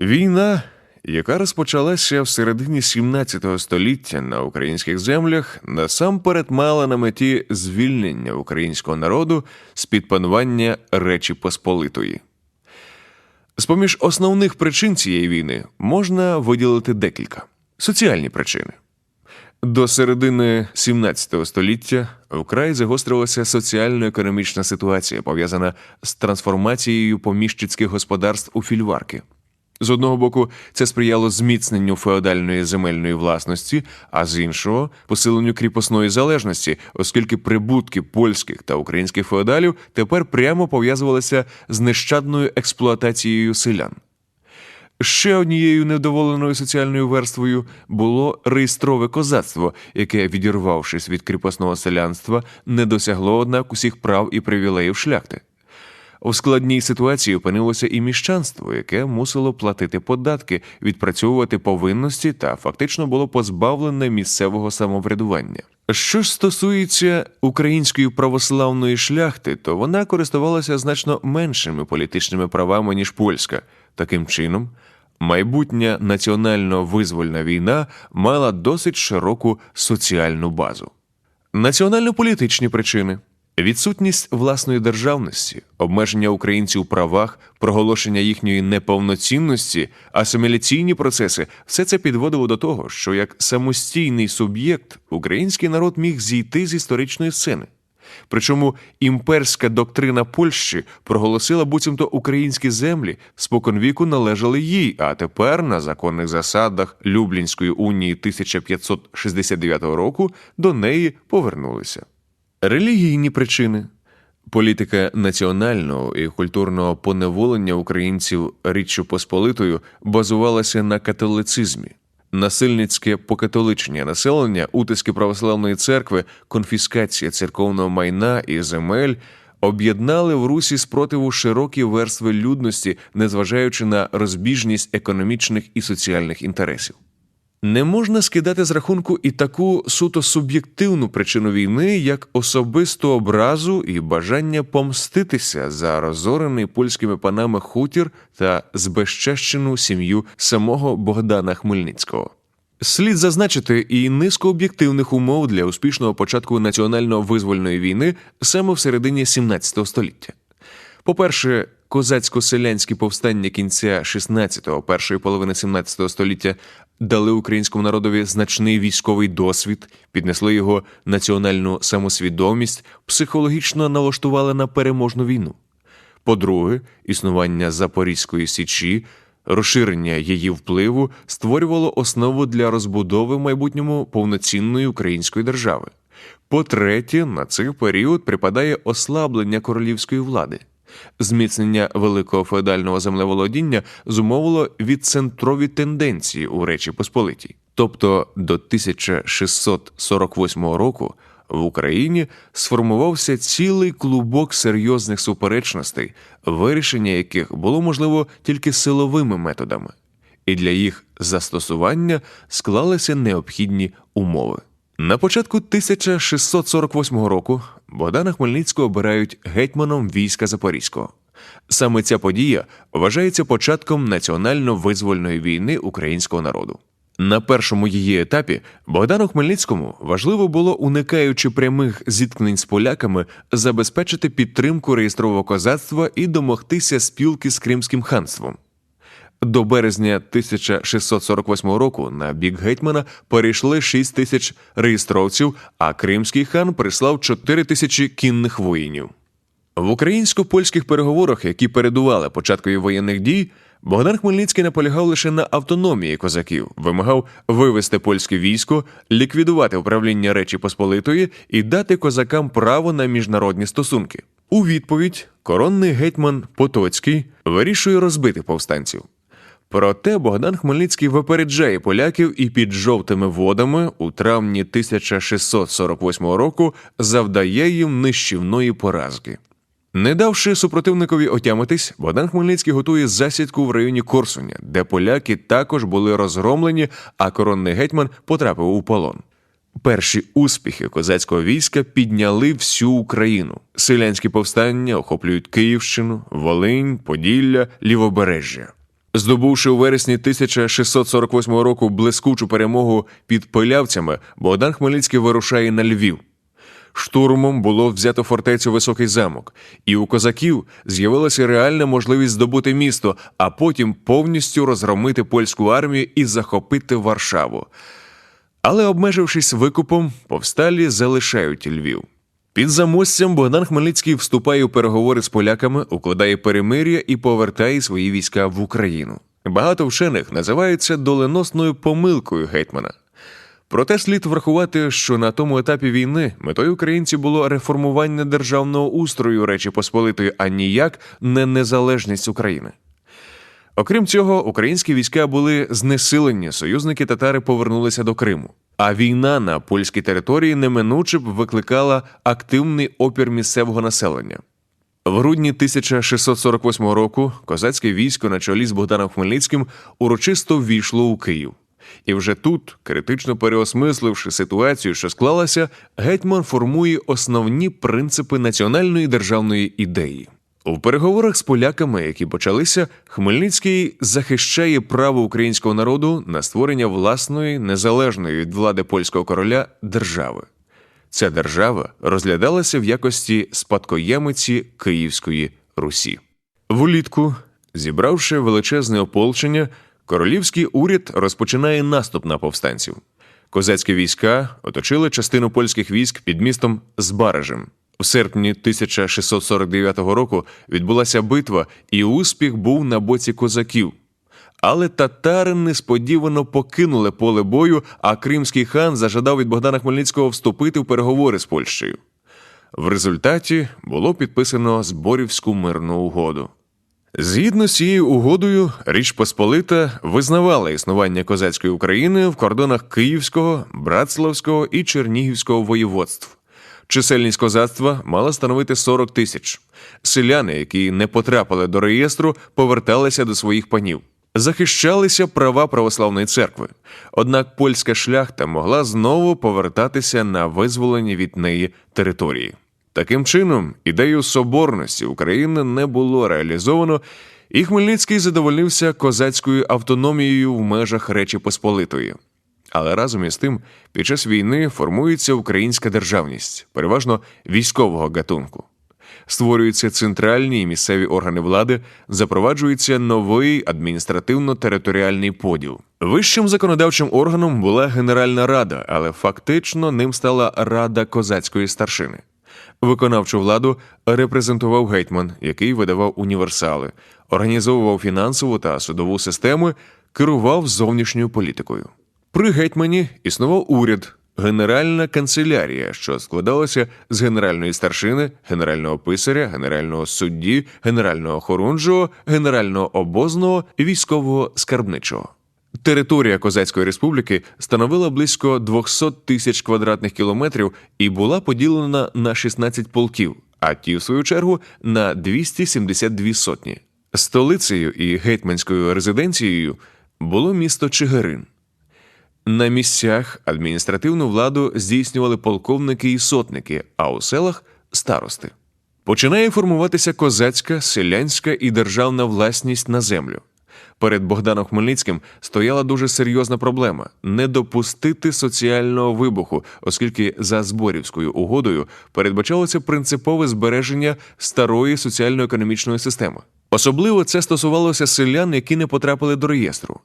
Війна, яка розпочалася в середині 17 століття на українських землях, насамперед мала на меті звільнення українського народу з під панування Речі Посполитої. З поміж основних причин цієї війни можна виділити декілька соціальні причини. До середини 17 століття вкрай загострилася соціально-економічна ситуація, пов'язана з трансформацією поміщицьких господарств у фільварки. З одного боку, це сприяло зміцненню феодальної земельної власності, а з іншого посиленню кріпосної залежності, оскільки прибутки польських та українських феодалів тепер прямо пов'язувалися з нещадною експлуатацією селян. Ще однією невдоволеною соціальною верствою було реєстрове козацтво, яке, відірвавшись від кріпосного селянства, не досягло однак усіх прав і привілеїв шляхти. У складній ситуації опинилося і міщанство, яке мусило платити податки, відпрацьовувати повинності та фактично було позбавлене місцевого самоврядування. Що ж стосується української православної шляхти, то вона користувалася значно меншими політичними правами ніж польська. Таким чином, майбутня національно визвольна війна мала досить широку соціальну базу. Національно-політичні причини. Відсутність власної державності, обмеження українців у правах, проголошення їхньої неповноцінності, асиміляційні процеси все це підводило до того, що як самостійний суб'єкт український народ міг зійти з історичної сцени. Причому імперська доктрина Польщі проголосила буцімто українські землі споконвіку належали їй, а тепер на законних засадах Люблінської унії 1569 року до неї повернулися. Релігійні причини. Політика національного і культурного поневолення українців Річчю Посполитою базувалася на католицизмі. Насильницьке покатоличення населення, утиски православної церкви, конфіскація церковного майна і земель об'єднали в Русі спротиву широкі верстви людності, незважаючи на розбіжність економічних і соціальних інтересів. Не можна скидати з рахунку і таку суто суб'єктивну причину війни, як особисту образу і бажання помститися за розорений польськими панами хутір та збезчещену сім'ю самого Богдана Хмельницького. Слід зазначити і низку об'єктивних умов для успішного початку національно-визвольної війни саме в середині 17 століття. По-перше, козацько-селянські повстання кінця 16-го, першої половини 17 століття дали українському народові значний військовий досвід, піднесли його національну самосвідомість, психологічно налаштували на переможну війну. По-друге, існування Запорізької січі, розширення її впливу створювало основу для розбудови в майбутньому повноцінної української держави. По-третє, на цей період припадає ослаблення королівської влади. Зміцнення великого феодального землеволодіння зумовило відцентрові тенденції у Речі Посполитій. Тобто до 1648 року в Україні сформувався цілий клубок серйозних суперечностей, вирішення яких було можливо тільки силовими методами, і для їх застосування склалися необхідні умови. На початку 1648 року Богдана Хмельницького обирають гетьманом війська Запорізького. Саме ця подія вважається початком національно-визвольної війни українського народу. На першому її етапі Богдану Хмельницькому важливо було, уникаючи прямих зіткнень з поляками, забезпечити підтримку реєстрового козацтва і домогтися спілки з Кримським ханством. До березня 1648 року на бік гетьмана перейшли 6 тисяч реєстровців, а кримський хан прислав 4 тисячі кінних воїнів. В українсько-польських переговорах, які передували початкові воєнних дій, Богдан Хмельницький наполягав лише на автономії козаків, вимагав вивести польське військо, ліквідувати управління Речі Посполитої і дати козакам право на міжнародні стосунки. У відповідь коронний гетьман Потоцький вирішує розбити повстанців. Проте Богдан Хмельницький випереджає поляків і під жовтими водами у травні 1648 року завдає їм нищівної поразки. Не давши супротивникові отямитись, Богдан Хмельницький готує засідку в районі Корсуня, де поляки також були розгромлені, а коронний гетьман потрапив у полон. Перші успіхи козацького війська підняли всю Україну. Селянські повстання охоплюють Київщину, Волинь, Поділля, Лівобережжя. Здобувши у вересні 1648 року блискучу перемогу під Пилявцями, Богдан Хмельницький вирушає на Львів. Штурмом було взято фортецю Високий замок, і у козаків з'явилася реальна можливість здобути місто, а потім повністю розгромити польську армію і захопити Варшаву. Але, обмежившись викупом, повсталі залишають Львів. Під замостям Богдан Хмельницький вступає у переговори з поляками, укладає перемир'я і повертає свої війська в Україну. Багато вчених називають доленосною помилкою гетьмана. Проте слід врахувати, що на тому етапі війни метою українців було реформування державного устрою Речі Посполитої, а ніяк не незалежність України. Окрім цього, українські війська були знесилені, союзники татари повернулися до Криму. А війна на польській території неминуче б викликала активний опір місцевого населення. В грудні 1648 року козацьке військо на чолі з Богданом Хмельницьким урочисто ввійшло у Київ. І вже тут, критично переосмисливши ситуацію, що склалася, гетьман формує основні принципи національної державної ідеї. У переговорах з поляками, які почалися, Хмельницький захищає право українського народу на створення власної незалежної від влади польського короля держави. Ця держава розглядалася в якості спадкоємиці Київської Русі. Влітку, зібравши величезне ополчення, королівський уряд розпочинає наступ на повстанців. Козацькі війська оточили частину польських військ під містом Збаражем. В серпні 1649 року відбулася битва, і успіх був на боці козаків. Але татари несподівано покинули поле бою, а кримський хан зажадав від Богдана Хмельницького вступити в переговори з Польщею. В результаті було підписано Зборівську мирну угоду. Згідно з цією угодою, Річ Посполита визнавала існування козацької України в кордонах Київського, Братславського і Чернігівського воєводств. Чисельність козацтва мала становити 40 тисяч. Селяни, які не потрапили до реєстру, поверталися до своїх панів. Захищалися права православної церкви. Однак польська шляхта могла знову повертатися на визволені від неї території. Таким чином, ідею соборності України не було реалізовано, і Хмельницький задовольнився козацькою автономією в межах Речі Посполитої. Але разом із тим, під час війни формується українська державність, переважно військового гатунку. Створюються центральні і місцеві органи влади, запроваджується новий адміністративно-територіальний поділ. Вищим законодавчим органом була Генеральна Рада, але фактично ним стала Рада козацької старшини. Виконавчу владу репрезентував гетьман, який видавав універсали, організовував фінансову та судову системи, керував зовнішньою політикою. При гетьмані існував уряд, генеральна канцелярія, що складалася з генеральної старшини, генерального писаря, генерального судді, генерального хорунжого, генерального обозного і військового скарбничого. Територія Козацької республіки становила близько 200 тисяч квадратних кілометрів і була поділена на 16 полків, а ті, в свою чергу, на 272 сотні. Столицею і гетьманською резиденцією було місто Чигирин. На місцях адміністративну владу здійснювали полковники і сотники, а у селах старости. Починає формуватися козацька, селянська і державна власність на землю. Перед Богданом Хмельницьким стояла дуже серйозна проблема не допустити соціального вибуху, оскільки за зборівською угодою передбачалося принципове збереження старої соціально-економічної системи. Особливо це стосувалося селян, які не потрапили до реєстру.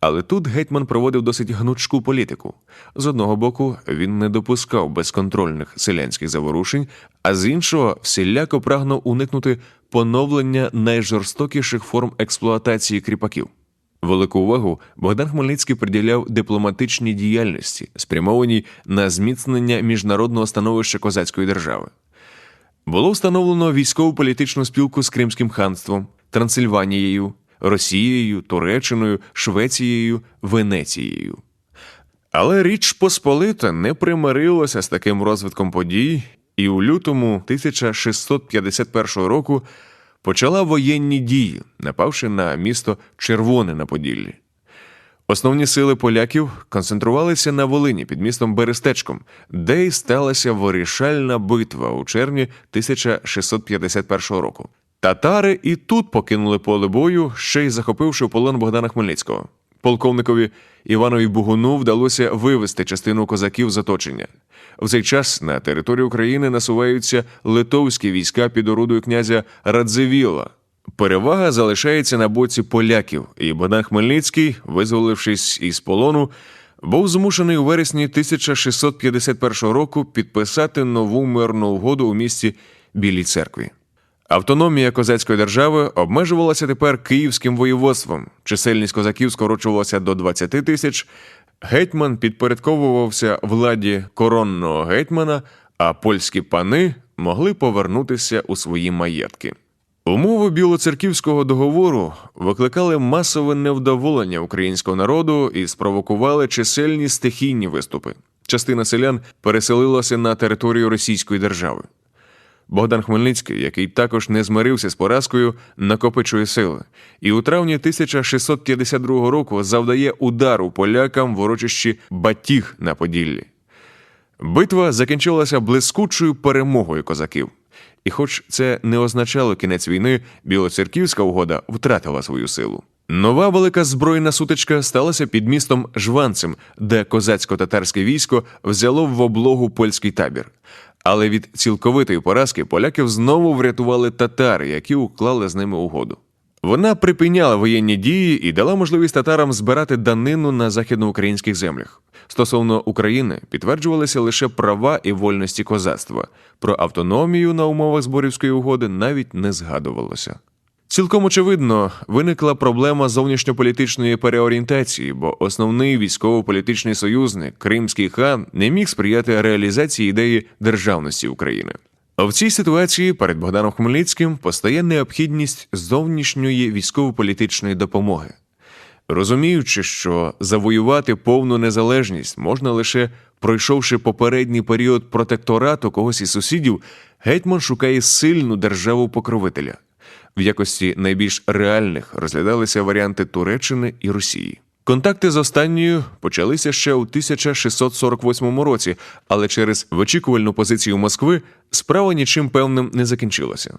Але тут гетьман проводив досить гнучку політику. З одного боку, він не допускав безконтрольних селянських заворушень, а з іншого всіляко прагнув уникнути поновлення найжорстокіших форм експлуатації кріпаків. Велику увагу Богдан Хмельницький приділяв дипломатичній діяльності, спрямованій на зміцнення міжнародного становища козацької держави. Було встановлено військово політичну спілку з Кримським ханством, Трансильванією, Росією, Туреччиною, Швецією, Венецією. Але Річ Посполита не примирилася з таким розвитком подій, і у лютому 1651 року почала воєнні дії, напавши на місто Червоне на Поділлі. Основні сили поляків концентрувалися на Волині під містом Берестечком, де й сталася вирішальна битва у червні 1651 року. Татари і тут покинули поле бою, ще й захопивши полон Богдана Хмельницького. Полковникові Іванові Бугуну вдалося вивести частину козаків з оточення. В цей час на територію України насуваються литовські війська під орудою князя Радзивіла. Перевага залишається на боці поляків, і Богдан Хмельницький, визволившись із полону, був змушений у вересні 1651 року підписати нову мирну угоду у місті Білій церкві. Автономія козацької держави обмежувалася тепер київським воєводством. Чисельність козаків скорочувалася до 20 тисяч. Гетьман підпорядковувався владі коронного гетьмана, а польські пани могли повернутися у свої маєтки. Умови білоцерківського договору викликали масове невдоволення українського народу і спровокували чисельні стихійні виступи. Частина селян переселилася на територію Російської держави. Богдан Хмельницький, який також не змирився з поразкою, накопичує сили, і у травні 1652 року завдає удару полякам в урочищі Батіг на Поділлі. Битва закінчилася блискучою перемогою козаків. І, хоч це не означало кінець війни, білоцерківська угода втратила свою силу. Нова велика збройна сутичка сталася під містом Жванцем, де козацько-татарське військо взяло в облогу польський табір. Але від цілковитої поразки поляків знову врятували татари, які уклали з ними угоду. Вона припиняла воєнні дії і дала можливість татарам збирати данину на західноукраїнських землях. Стосовно України підтверджувалися лише права і вольності козацтва. Про автономію на умовах зборівської угоди навіть не згадувалося. Цілком очевидно, виникла проблема зовнішньополітичної переорієнтації, бо основний військово-політичний союзник Кримський хан не міг сприяти реалізації ідеї державності України. В цій ситуації перед Богданом Хмельницьким постає необхідність зовнішньої військово-політичної допомоги. Розуміючи, що завоювати повну незалежність можна лише пройшовши попередній період протекторату когось із сусідів, гетьман шукає сильну державу покровителя. В якості найбільш реальних розглядалися варіанти Туреччини і Росії. Контакти з останньою почалися ще у 1648 році, але через вичікувальну позицію Москви справа нічим певним не закінчилася.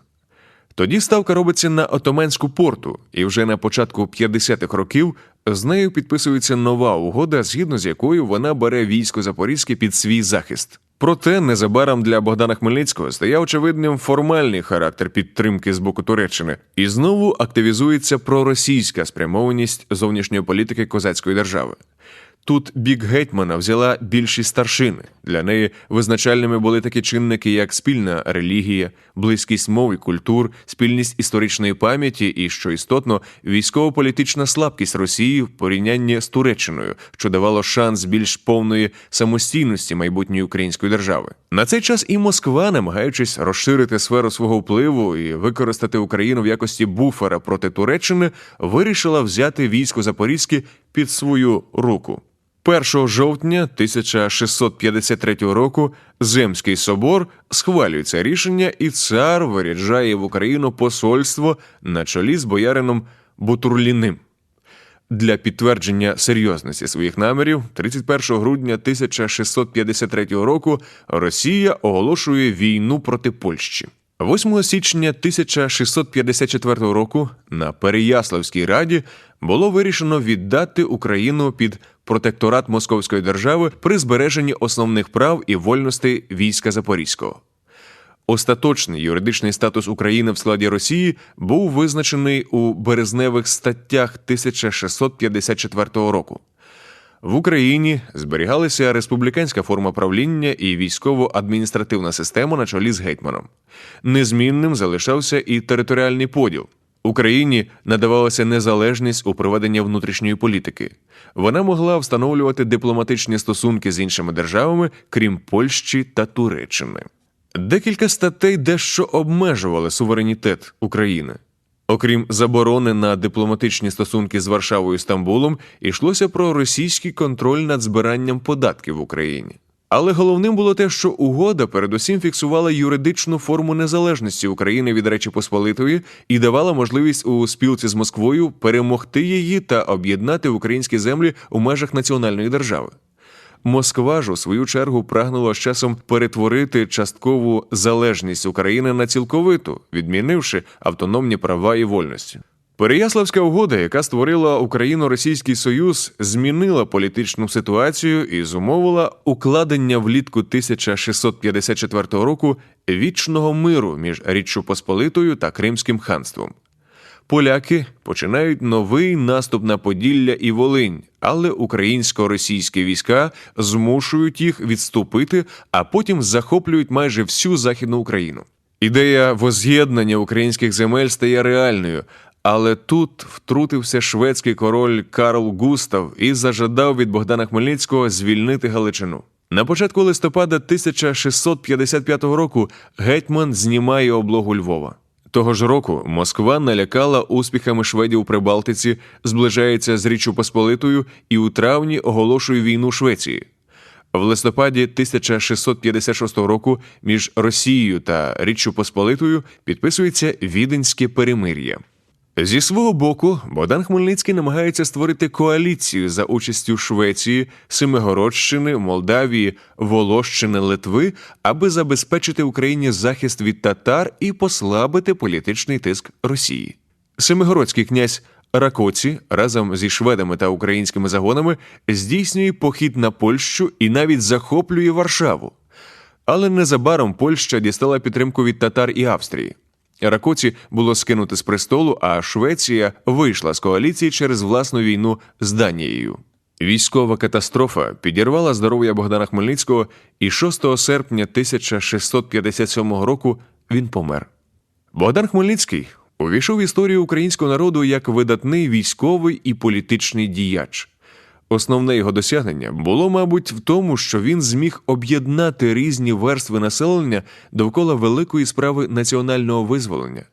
Тоді ставка робиться на отоманську порту, і вже на початку 50-х років з нею підписується нова угода, згідно з якою вона бере військо Запорізьке під свій захист. Проте незабаром для Богдана Хмельницького стає очевидним формальний характер підтримки з боку Туреччини, і знову активізується проросійська спрямованість зовнішньої політики козацької держави. Тут бік гетьмана взяла більшість старшини. Для неї визначальними були такі чинники, як спільна релігія, близькість мов і культур, спільність історичної пам'яті і, що істотно, військово-політична слабкість Росії в порівнянні з Туреччиною, що давало шанс більш повної самостійності майбутньої української держави. На цей час і Москва, намагаючись розширити сферу свого впливу і використати Україну в якості буфера проти Туреччини, вирішила взяти військо Запорізьке під свою руку. 1 жовтня 1653 року Земський собор схвалює це рішення, і цар виряджає в Україну посольство на чолі з боярином Бутурліним. Для підтвердження серйозності своїх намірів, 31 грудня 1653 року Росія оголошує війну проти Польщі. 8 січня 1654 року на Переяславській раді було вирішено віддати Україну під протекторат Московської держави при збереженні основних прав і вольностей війська Запорізького. Остаточний юридичний статус України в складі Росії був визначений у березневих статтях 1654 року. В Україні зберігалася республіканська форма правління і військово-адміністративна система на чолі з гетьманом. Незмінним залишався і територіальний поділ. Україні надавалася незалежність у проведенні внутрішньої політики. Вона могла встановлювати дипломатичні стосунки з іншими державами, крім Польщі та Туреччини. Декілька статей дещо обмежували суверенітет України. Окрім заборони на дипломатичні стосунки з Варшавою і Стамбулом, йшлося про російський контроль над збиранням податків в Україні. Але головним було те, що угода передусім фіксувала юридичну форму незалежності України від Речі Посполитої і давала можливість у спілці з Москвою перемогти її та об'єднати українські землі у межах національної держави. Москва ж у свою чергу прагнула з часом перетворити часткову залежність України на цілковиту, відмінивши автономні права і вольності. Переяславська угода, яка створила Україно-Російський Союз, змінила політичну ситуацію і зумовила укладення влітку 1654 року вічного миру між Річчю Посполитою та Кримським ханством. Поляки починають новий наступ на Поділля і Волинь, але українсько-російські війська змушують їх відступити, а потім захоплюють майже всю західну Україну. Ідея воз'єднання українських земель стає реальною, але тут втрутився шведський король Карл Густав і зажадав від Богдана Хмельницького звільнити Галичину. На початку листопада 1655 року гетьман знімає облогу Львова. Того ж року Москва налякала успіхами шведів у Прибалтиці, зближається з Річчю Посполитою і у травні оголошує війну Швеції. В листопаді 1656 року між Росією та Річчю Посполитою підписується Віденське перемир'я. Зі свого боку, Богдан Хмельницький намагається створити коаліцію за участю Швеції, Семигородщини, Молдавії, Волощини, Литви, аби забезпечити Україні захист від татар і послабити політичний тиск Росії. Семигородський князь Ракоці разом зі шведами та українськими загонами здійснює похід на Польщу і навіть захоплює Варшаву. Але незабаром Польща дістала підтримку від татар і Австрії. Ракоці було скинути з престолу, а Швеція вийшла з коаліції через власну війну з Данією. Військова катастрофа підірвала здоров'я Богдана Хмельницького, і 6 серпня 1657 року він помер. Богдан Хмельницький увійшов в історію українського народу як видатний військовий і політичний діяч. Основне його досягнення було, мабуть, в тому, що він зміг об'єднати різні верстви населення довкола великої справи національного визволення,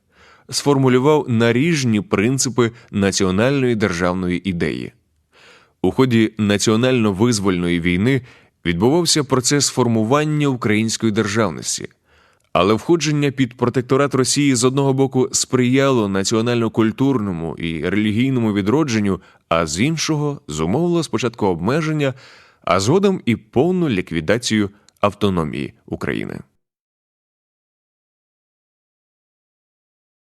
сформулював наріжні принципи національної державної ідеї. У ході національно-визвольної війни відбувався процес формування української державності. Але входження під протекторат Росії з одного боку сприяло національно-культурному і релігійному відродженню, а з іншого зумовило спочатку обмеження, а згодом і повну ліквідацію автономії України.